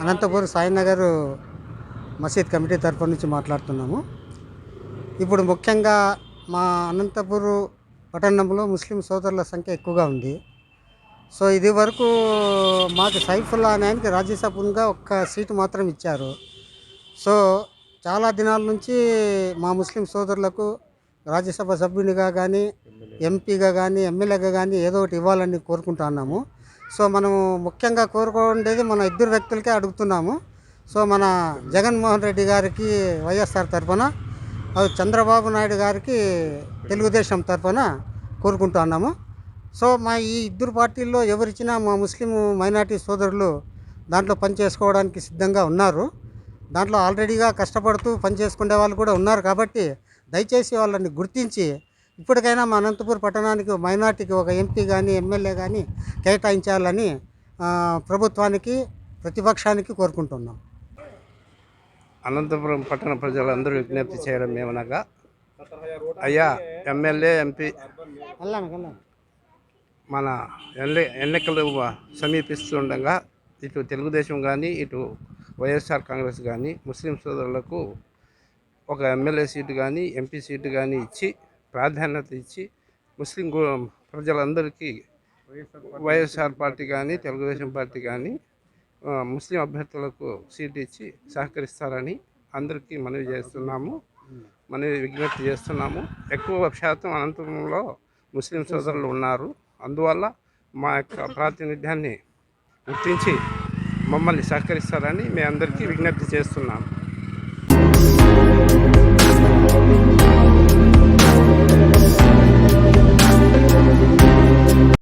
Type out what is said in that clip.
అనంతపూర్ సాయినగర్ మసీద్ కమిటీ తరఫు నుంచి మాట్లాడుతున్నాము. ఇప్పుడు ముఖ్యంగా మా అనంతపురం పట్టణంలో ముస్లిం సోదరుల సంఖ్య ఎక్కువగా ఉంది. సో ఇది వరకు మాకు సైఫుల్లా అనేకి రాజ్యసభగా ఒక్క సీటు మాత్రం ఇచ్చారు. సో చాలా దినాల నుంచి మా ముస్లిం సోదరులకు రాజ్యసభ సభ్యునిగా కానీ ఎంపీగా కానీ ఎమ్మెల్యేగా కానీ ఏదో ఒకటి ఇవ్వాలని కోరుకుంటున్నాము సో మనము ముఖ్యంగా కోరుకోండేది మన ఇద్దరు వ్యక్తులకే అడుగుతున్నాము. సో మన జగన్మోహన్ రెడ్డి గారికి వైఎస్ఆర్ తరఫున అది చంద్రబాబు నాయుడు గారికి తెలుగుదేశం తరఫున కోరుకుంటున్నాము సో మా ఈ ఇద్దరు పార్టీల్లో ఎవరిచ్చినా మా ముస్లిం మైనార్టీ సోదరులు దాంట్లో పనిచేసుకోవడానికి సిద్ధంగా ఉన్నారు. దాంట్లో ఆల్రెడీగా కష్టపడుతూ పనిచేసుకునే వాళ్ళు కూడా ఉన్నారు కాబట్టి దయచేసి వాళ్ళని గుర్తించి ఇప్పటికైనా మా అనంతపూర్ పట్టణానికి మైనార్టీకి ఒక ఎంపీ కానీ ఎమ్మెల్యే కానీ కేటాయించాలని ప్రభుత్వానికి ప్రతిపక్షానికి కోరుకుంటున్నాం. అనంతపురం పట్టణ ప్రజలందరూ విజ్ఞప్తి చేయడం ఏమనగా అయ్యా ఎమ్మెల్యే ఎంపీ మన ఎన్ని ఎన్నికలు సమీపిస్తుండగా ఇటు తెలుగుదేశం కానీ ఇటు వైఎస్ఆర్ కాంగ్రెస్ కానీ ముస్లిం సోదరులకు ఒక ఎమ్మెల్యే సీటు కానీ ఎంపీ సీటు కానీ ఇచ్చి ప్రాధాన్యత ఇచ్చి ముస్లిం ప్రజలందరికీ వైఎస్ఆర్ పార్టీ కానీ తెలుగుదేశం పార్టీ కానీ ముస్లిం అభ్యర్థులకు సీటు ఇచ్చి సహకరిస్తారని అందరికీ మనవి చేస్తున్నాము. మనవి విజ్ఞప్తి చేస్తున్నాము. ఎక్కువ శాతం అనంతపురంలో ముస్లిం సోదరులు ఉన్నారు. అందువల్ల మా యొక్క ప్రాతినిధ్యాన్ని గుర్తించి మమ్మల్ని సహకరిస్తారని మీ అందరికీ విజ్ఞప్తి చేస్తున్నాము.